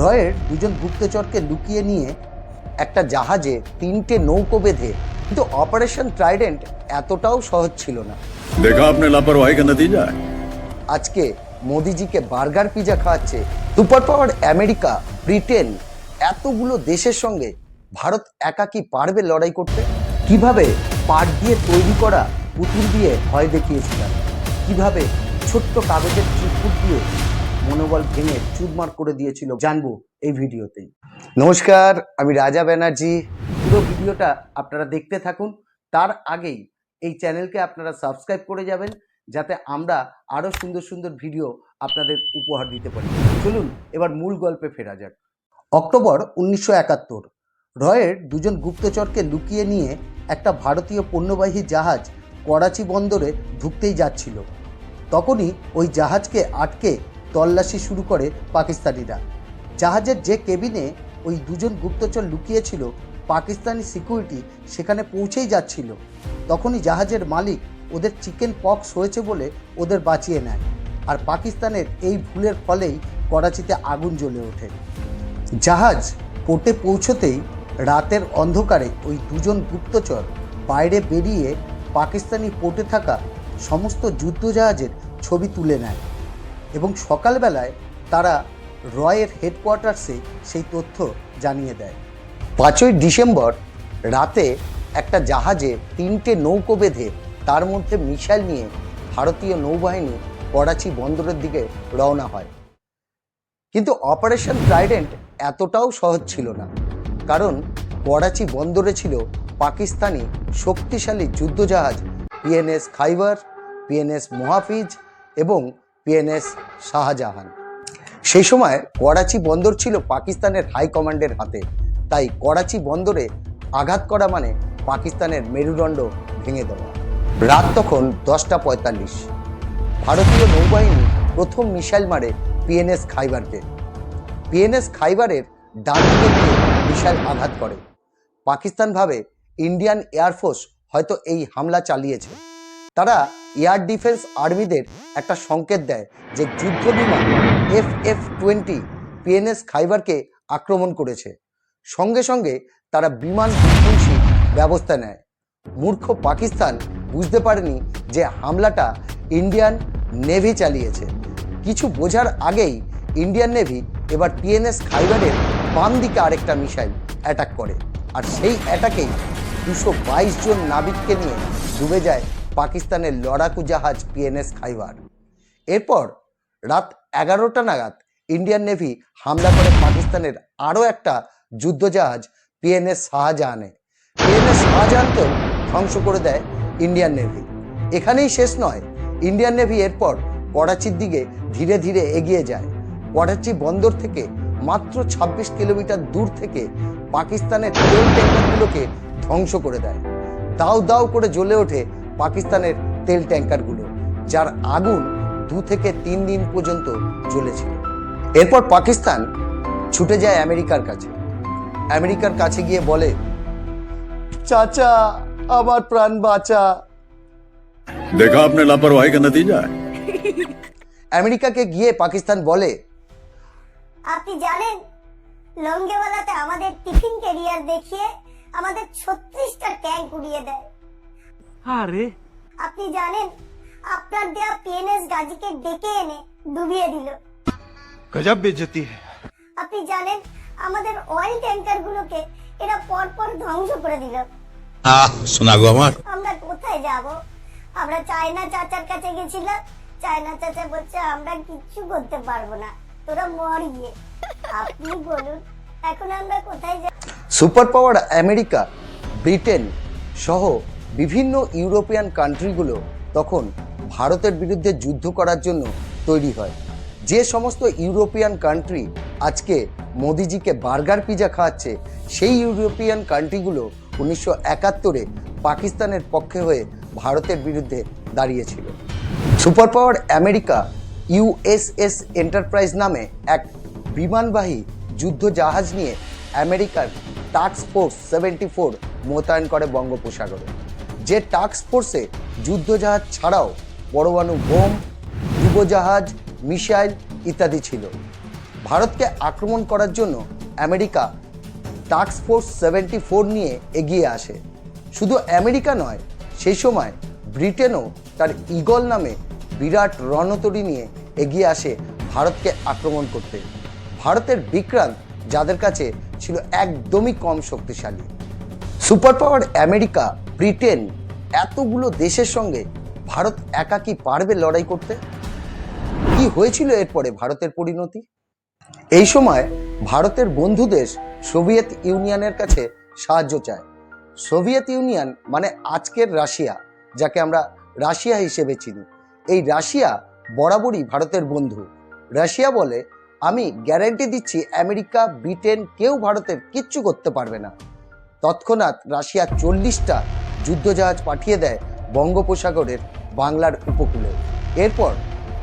রয়ের দুজন গুপ্তচরকে লুকিয়ে নিয়ে একটা জাহাজে তিনটে নৌকো বেঁধে কিন্তু অপারেশন ট্রাইডেন্ট এতটাও সহজ ছিল না। দেখা আপনার লাপারওয়াহি কা নতিজা আজকে মোদিজিকে বার্গার পিজা খাওয়াচ্ছে সুপার পাওয়ার আমেরিকা ব্রিটেন এতগুলো দেশের সঙ্গে ভারত একা কি পারবে লড়াই করতে? কীভাবে পাট দিয়ে তৈরি করা পুতুল দিয়ে ভয় দেখিয়েছিলাম? কীভাবে ছোট্ট কাগজের চিরকুট দিয়ে মনোবল ভেঙে চুরমার করে দিয়েছিল। জানব এই ভিডিওতেই। নমস্কার আমি রাজা ব্যানার্জি। পুরো ভিডিওটা আপনারা দেখতে থাকুন। তার আগেই এই চ্যানেলকে আপনারা সাবস্ক্রাইব করে যাবেন যাতে আমরা আরও সুন্দর সুন্দর ভিডিও আপনাদের উপহার দিতে পারি। চলুন এবার মূল গল্পে ফেরা যাক। অক্টোবর উনিশশো একাত্তর রয়ের দুজন গুপ্তচরকে লুকিয়ে নিয়ে একটা ভারতীয় পণ্যবাহী জাহাজ করাচি বন্দরে ঢুকতেই যাচ্ছিল। তখনই ওই জাহাজকে আটকে তল্লাশি শুরু করে পাকিস্তানিরা। জাহাজের যে কেবিনে ওই দুজন গুপ্তচর লুকিয়েছিল, পাকিস্তানি সিকিউরিটি সেখানে পৌঁছেই যাচ্ছিল। তখনই জাহাজের মালিক ওদের চিকেন পক্স হয়েছে বলে ওদের বাঁচিয়ে নেয় আর পাকিস্তানের এই ভুলের ফলেই করাচিতে আগুন জ্বলে ওঠে। জাহাজ পোর্টে পৌঁছতেই রাতের অন্ধকারে ওই দুজন গুপ্তচর বাইরে বেরিয়ে পাকিস্তানি পোর্টে থাকা সমস্ত যুদ্ধজাহাজের ছবি তুলে নেয়। এবং সকালবেলায় তারা রয়ের হেডকোয়ার্টার্সে সেই তথ্য জানিয়ে দেয়। পাঁচই ডিসেম্বর রাতে একটা জাহাজে তিনটে নৌকো বেঁধে তার মধ্যে মিসাইল নিয়ে ভারতীয় নৌবাহিনী করাচি বন্দরের দিকে রওনা হয়। কিন্তু অপারেশন ট্রাইডেন্ট এতটাও সহজ ছিল না, কারণ করাচি বন্দরে ছিল পাকিস্তানি শক্তিশালী যুদ্ধজাহাজ পিএনএস খাইবার পিএনএস মহাফিজ এবং পিএনএস শাহজাহান। সেই সময় করাচি বন্দর ছিল পাকিস্তানের হাই কমান্ডের হাতে। তাই করাচি বন্দরে আঘাত করা মানে পাকিস্তানের মেরুদণ্ড ভেঙে দেওয়া। রাত তখন দশটা পঁয়তাল্লিশ। ভারতীয় নৌবাহিনী প্রথম মিসাইল মারে পিএনএস খাইবারকে পিএনএস খাইবারের ডান দিকে মিসাইল আঘাত করে। পাকিস্তান ভাবে ইন্ডিয়ান এয়ারফোর্স হয়তো এই হামলা চালিয়েছে। তারা এয়ার ডিফেন্স আর্মিদের একটা সংকেত দেয় যে যুদ্ধ বিমান এফ এফ টোয়েন্টি পিএনএস খাইবারকে আক্রমণ করেছে। সঙ্গে সঙ্গে তারা বিমান বিধ্বংসী ব্যবস্থা নেয়। মূর্খ পাকিস্তান বুঝতে পারেনি যে হামলাটা ইন্ডিয়ান নেভি চালিয়েছে। কিছু বোঝার আগেই ইন্ডিয়ান নেভি এবার পিএনএস খাইবারের বাম দিকে আরেকটা মিসাইল অ্যাটাক করে। আর সেই অ্যাটাকেই দুশো জন নাবিককে নিয়ে ডুবে যায় পাকিস্তানের লড়াকু জাহাজ পিএনএস খাইবার। এরপর রাত এগারোটা নাগাদ ইন্ডিয়ান নেভি হামলা করে পাকিস্তানের আরও একটা যুদ্ধজাহাজ পিএনএস শাহজাহানে। পিএনএস শাহজাহানকেও ধ্বংস করে দেয় ইন্ডিয়ান নেভি। এখানেই শেষ নয়, ইন্ডিয়ান নেভি এরপর করাচির দিকে ধীরে ধীরে এগিয়ে যায়। করাচি বন্দর থেকে মাত্র ২৬ কিলোমিটার দূর থেকে পাকিস্তানের তেল ট্যাঙ্কারগুলোকে ধ্বংস করে দেয়। দাউ দাউ করে জ্বলে ওঠে পাকিস্তানের তেল ট্যাঙ্কারগুলো যার আগুন দু থেকে তিন দিন পর্যন্ত জ্বলেছিল। এরপর পাকিস্তান ছুটে যায় আমেরিকার কাছে। আমেরিকার কাছে গিয়ে বলে চাচা আমার প্রাণ বাঁচা। দেখা আপনার লাপরওয়াহি কা নতিজা আমেরিকাকে গিয়ে পাকিস্তান বলে আপনি জানেন লঙ্গেওয়ালাতে আমাদের টিফিন ক্যারিয়ার দেখিয়ে আমাদের ছত্রিশটা ট্যাঙ্ক উড়িয়ে দেয়। আরে। আপনি জানেন আপনার দেয়া পিএনএস গাজীকে ডেকে এনে ডুবিয়ে দিল। গজব বেজতি আপনি জানেন আমাদের অয়েল ট্যাঙ্কার গুলোকে এরা পরপর ধ্বংস করে দিল। আহ শোনা গো আমার। আমরা কোথায় যাব? আমরা চায়না চাচার কাছে গেছিলাম। চায়না চাচা বলছে আমরা কিচ্ছু করতে পারব না তোরা মর গিয়ে। আপনি বলুন এখন আমরা কোথায় যাব? সুপার পাওয়ার আমেরিকা ব্রিটেন সহ বিভিন্ন ইউরোপিয়ান কান্ট্রিগুলো তখন ভারতের বিরুদ্ধে যুদ্ধ করার জন্য তৈরি হয়। যে সমস্ত ইউরোপিয়ান কান্ট্রি আজকে মোদিজিকে বার্গার পিজা খাওয়াচ্ছে, সেই ইউরোপিয়ান কান্ট্রিগুলো উনিশশো একাত্তরে পাকিস্তানের পক্ষে হয়ে ভারতের বিরুদ্ধে দাঁড়িয়েছিল। Super power America USS Enterprise নামে এক বিমানবাহী যুদ্ধ জাহাজ নিয়ে আমেরিকার টাস্ক ফোর্স সেভেন্টি ফোর মোতায়েন করে বঙ্গোপসাগরে। যে টাস্ক ফোর্সে যুদ্ধজাহাজ ছাড়াও পরমাণু বোম ডুবোজাহাজ মিসাইল ইত্যাদি ছিল। ভারতকে আক্রমণ করার জন্য America task force seventy four নিয়ে এগিয়ে আসে। শুধু আমেরিকা নয়, সেই সময় ব্রিটেনও তার ইগল নামে বিরাট রণতরী নিয়ে এগিয়ে আসে ভারতকে আক্রমণ করতে। ভারতের বিক্রান্ত, যাদের কাছে ছিল একদমই কম শক্তিশালী। সুপার পাওয়ার আমেরিকা ব্রিটেন এতগুলো দেশের সঙ্গে ভারত একা কি পারবে লড়াই করতে? কি হয়েছিল এরপরে ভারতের পরিণতি? এই সময় ভারতের বন্ধু দেশ সোভিয়েত ইউনিয়নের কাছে সাহায্য চায়। সোভিয়েত ইউনিয়ন মানে আজকের রাশিয়া, যাকে আমরা রাশিয়া হিসেবে চিনি। এই রাশিয়া বরাবরই ভারতের বন্ধু। রাশিয়া বলে, আমি গ্যারান্টি দিচ্ছি আমেরিকা, ব্রিটেন কেউ ভারতের কিচ্ছু করতে পারবে না। তৎক্ষণাৎ রাশিয়া চল্লিশটা যুদ্ধজাহাজ পাঠিয়ে দেয় বঙ্গোপসাগরের বাংলার উপকূলে। এরপর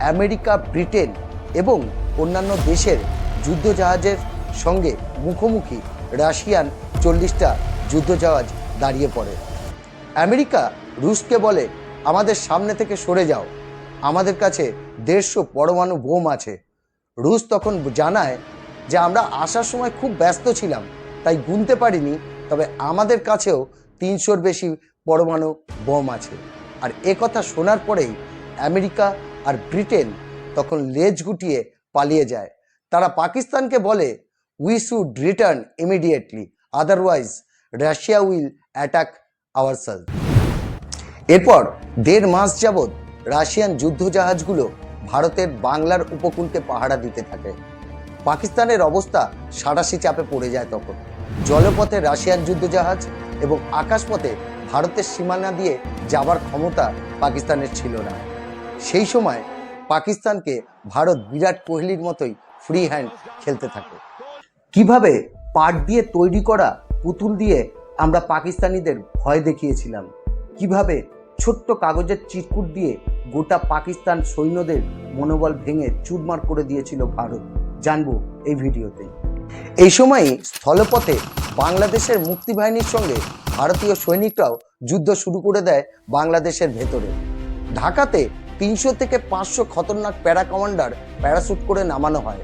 আমেরিকা, ব্রিটেন এবং অন্যান্য দেশের যুদ্ধজাহাজের সঙ্গে মুখোমুখি রাশিয়ান চল্লিশটা যুদ্ধজাহাজ দাঁড়িয়ে পড়ে। আমেরিকা রুশকে বলে, আমাদের সামনে থেকে সরে যাও। আমাদের কাছে দেড়শো পরমাণু বোম আছে। রুশ তখন জানায় যে, আমরা আসার সময় খুব ব্যস্ত ছিলাম, তাই গুনতে পারিনি, তবে আমাদের কাছেও তিনশোর বেশি পরমাণু বোম আছে। আর এ কথা শোনার পরেই আমেরিকা আর ব্রিটেন তখন লেজ গুটিয়ে পালিয়ে যায়। তারা পাকিস্তানকে বলে we should return immediately otherwise Russia will attack our self এরপর দেড় মাস যাবৎ রাশিয়ান যুদ্ধজাহাজগুলো ভারতের বাংলার উপকূলকে পাহারা দিতে থাকে। পাকিস্তানের অবস্থা সাঁড়াশি চাপে পড়ে যায় তখন। জলপথে রাশিয়ান যুদ্ধজাহাজ এবং আকাশপথে ভারতের সীমানা দিয়ে যাবার ক্ষমতা পাকিস্তানের ছিল না। সেই সময় পাকিস্তানকে ভারত বিরাট কোহলির মতোই ফ্রি হ্যান্ড খেলতে থাকে। কীভাবে পাট দিয়ে তৈরি করা পুতুল দিয়ে আমরা পাকিস্তানিদের ভয় দেখিয়েছিলাম? কীভাবে ছোট্ট কাগজের চিরকুট দিয়ে গোটা পাকিস্তান সৈন্যদের মনোবল ভেঙে চুরমার করে দিয়েছিল ভারত? জানব এই ভিডিওতে। এই সময়ই স্থলপথে বাংলাদেশের মুক্তিবাহিনীর সঙ্গে ভারতীয় সৈনিকরাও যুদ্ধ শুরু করে দেয় বাংলাদেশের ভেতরে। ঢাকাতে তিনশো থেকে পাঁচশো খতরনাক প্যারা কমান্ডার প্যারাশুট করে নামানো হয়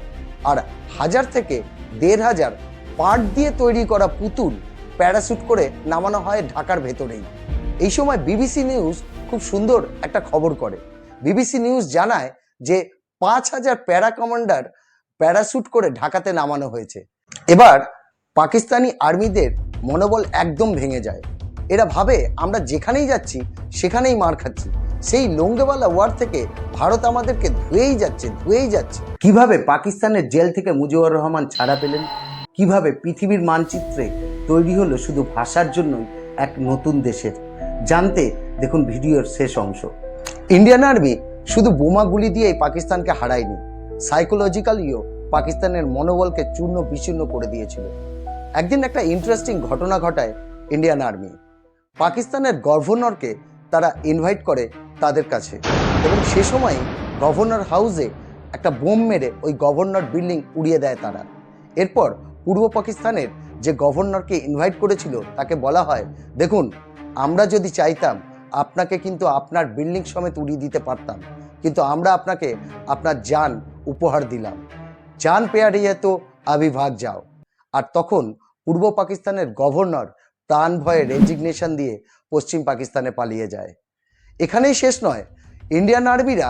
আর হাজার থেকে দেড় হাজার পাট দিয়ে তৈরি করা পুতুল প্যারাশুট করে নামানো হয় ঢাকার ভেতরেই। এই সময় বিবিসি নিউজ খুব সুন্দর একটা খবর করে। বিবিসি নিউজ জানায় যে পাঁচ হাজার প্যারা কমান্ডার প্যারাশুট করে ঢাকাতে নামানো হয়েছে। এবার পাকিস্তানি আর্মিদের মনোবল একদম ভেঙে যায়। এরা ভাবে, আমরা যেখানেই যাচ্ছি, সেখানেই মার খাচ্ছি। সেই লোঙ্গেওয়ালা ওয়ার থেকে ভারত আমাদেরকে ধুয়েই যাচ্ছে ধুয়েই যাচ্ছে। কীভাবে পাকিস্তানের জেল থেকে মুজিবুর রহমান ছাড়া পেলেন? কীভাবে পৃথিবীর মানচিত্রে তৈরি হলো শুধু ভাষার জন্যই এক নতুন দেশের? জানতে দেখুন ভিডিওর শেষ অংশ। ইন্ডিয়ান আর্মি শুধু বোমাগুলি দিয়েই পাকিস্তানকে হারায়নি, সাইকোলজিক্যালিও পাকিস্তানের মনোবলকে চূর্ণ বিচূর্ণ করে দিয়েছিল। একদিন একটা ইন্টারেস্টিং ঘটনা ঘটায় ইন্ডিয়ান আর্মি পাকিস্তানের গভর্নরকে তারা ইনভাইট করে তাদের কাছে। এবং সে সময় গভর্নর হাউসে একটা বোম মেরে ওই গভর্নর বিল্ডিং উড়িয়ে দেয় তারা। এরপর পূর্ব পাকিস্তানের যে গভর্নরকে ইনভাইট করেছিল, তাকে বলা হয়, দেখুন, আমরা যদি চাইতাম, আপনাকে কিন্তু আপনার বিল্ডিং সমেত উড়িয়ে দিতে পারতাম। কিন্তু আমরা আপনাকে আপনার যান উপহার দিলাম। যান পেয়ারিয়ে তো আবিভাগ যাও। আর তখন পূর্ব পাকিস্তানের গভর্নর প্রাণ ভয়ে রেজিগনেশন দিয়ে পশ্চিম পাকিস্তানে পালিয়ে যায়। এখানেই শেষ নয় ইন্ডিয়ান আর্মিরা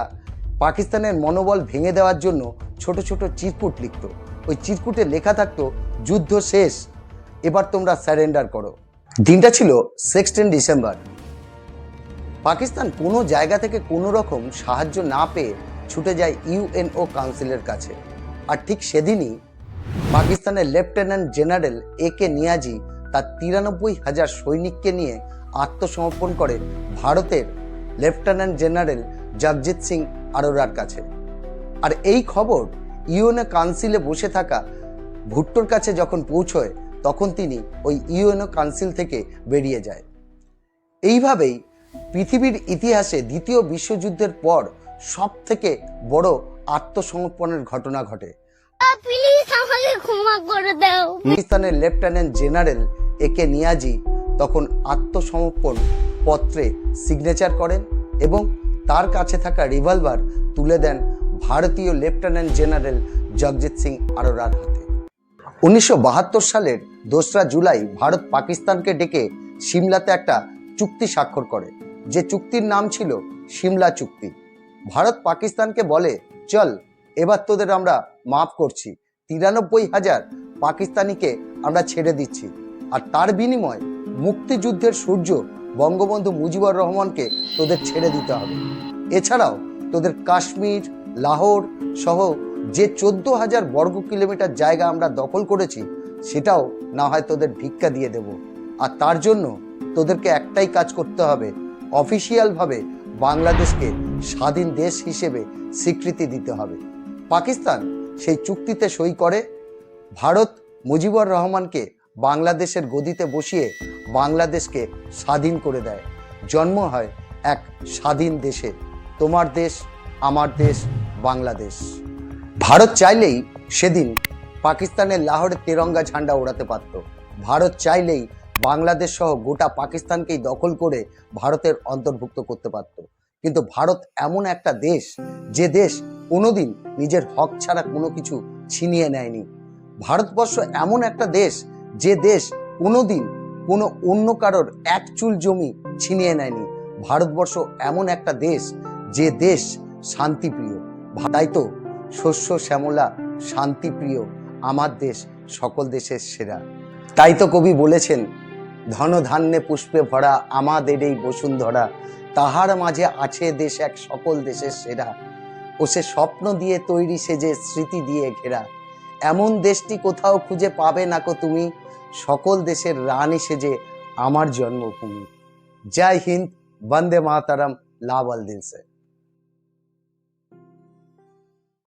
পাকিস্তানের মনোবল ভেঙে দেওয়ার জন্য ছোট ছোট চিরকুট লিখত। ওই চিরকুটে লেখা থাকতো, যুদ্ধ শেষ, এবার তোমরা স্যারেন্ডার করো। দিনটা ছিল সিক্সটিন ডিসেম্বর পাকিস্তান কোনো জায়গা থেকে কোনো রকম সাহায্য না পেয়ে ছুটে যায় ইউএনও কাউন্সিলের কাছে। আর ঠিক সেদিনই পাকিস্তানের lieutenant general A K Niazi তার তিরানব্বই হাজার সৈনিককে নিয়ে আত্মসমর্পণ করে ভারতের লেফটেন্যান্ট জেনারেল জগজিৎ সিং আরোরার কাছে। আর এই খবর ইউএনও কাউন্সিলে বসে থাকা ভুট্টোর কাছে যখন পৌঁছয়, তখন তিনি ওই ইউএনও কাউন্সিল থেকে বেরিয়ে যায়। এইভাবেই পৃথিবীর ইতিহাসে দ্বিতীয় বিশ্বযুদ্ধের পর সব থেকে বড় আত্মসমর্পণের ঘটনা ঘটে। জেনারেল এ কে নিয়াজি তখন আত্মসমর্পণ পত্রে সিগনেচার করেন এবং তার কাছে থাকা রিভলভার তুলে দেন ভারতীয় লেফটেন্যান্ট জেনারেল জগজিৎ সিং আরোরার হাতে। উনিশশো বাহাত্তর সালের দোসরা জুলাই ভারত পাকিস্তানকে ডেকে সিমলাতে একটা চুক্তি স্বাক্ষর করে। যে চুক্তির নাম ছিল সিমলা চুক্তি। ভারত পাকিস্তানকে বলে, চল এবার তোদের আমরা মাফ করছি। তিরানব্বই হাজার পাকিস্তানিকে আমরা ছেড়ে দিচ্ছি। আর তার বিনিময় মুক্তিযুদ্ধের সূর্য বঙ্গবন্ধু মুজিবুর রহমানকে তোদের ছেড়ে দিতে হবে। এছাড়াও তোদের কাশ্মীর, লাহোর সহ যে চোদ্দ হাজার বর্গ কিলোমিটার জায়গা আমরা দখল করেছি, সেটাও না হয় তোদের ভিক্ষা দিয়ে দেব। আর তার জন্য তোদেরকে একটাই কাজ করতে হবে, অফিসিয়ালভাবে বাংলাদেশকে স্বাধীন দেশ হিসেবে স্বীকৃতি দিতে হবে। পাকিস্তান সেই চুক্তিতে সই করে, ভারত মুজিবুর রহমানকে বাংলাদেশের গদিতে বসিয়ে বাংলাদেশকে স্বাধীন করে দেয়। জন্ম হয় এক স্বাধীন দেশে। তোমার দেশ, আমার দেশ, বাংলাদেশ। ভারত চাইলেই সেদিন পাকিস্তানের লাহোরে তেরঙ্গা ঝান্ডা ওড়াতে পারত। ভারত চাইলেই বাংলাদেশ সহ গোটা পাকিস্তানকেই দখল করে ভারতের অন্তর্ভুক্ত করতে পারত। কিন্তু ভারত এমন একটা দেশ, যে দেশ কোনোদিন নিজের হক ছাড়া কোনো কিছু ছিনিয়ে নেয়নি। ভারতবর্ষ এমন একটা দেশ যে দেশ কোনোদিন কোনো অন্য কারোর এক চুল জমি ছিনিয়ে নেয়নি। ভারতবর্ষ এমন একটা দেশ যে দেশ শান্তিপ্রিয়। তাই তো শস্য, শ্যামলা শান্তিপ্রিয় আমার দেশ, সকল দেশের সেরা। তাই তো কবি বলেছেন, ধন ধান্যে পুষ্পে ভরা আমাদের এই বসুন্ধরা। তাহার মাঝে আছে দেশ এক, সকল দেশের সেরা। ও সে স্বপ্ন দিয়ে তৈরি সেজে স্মৃতি দিয়ে ঘেরা। এমন দেশটি কোথাও খুঁজে পাবে না কো তুমি? সকল দেশের রানী সেজে আমার জন্মভূমি। জয় হিন্দ, বন্দে মাতারাম লাভ দিল সে।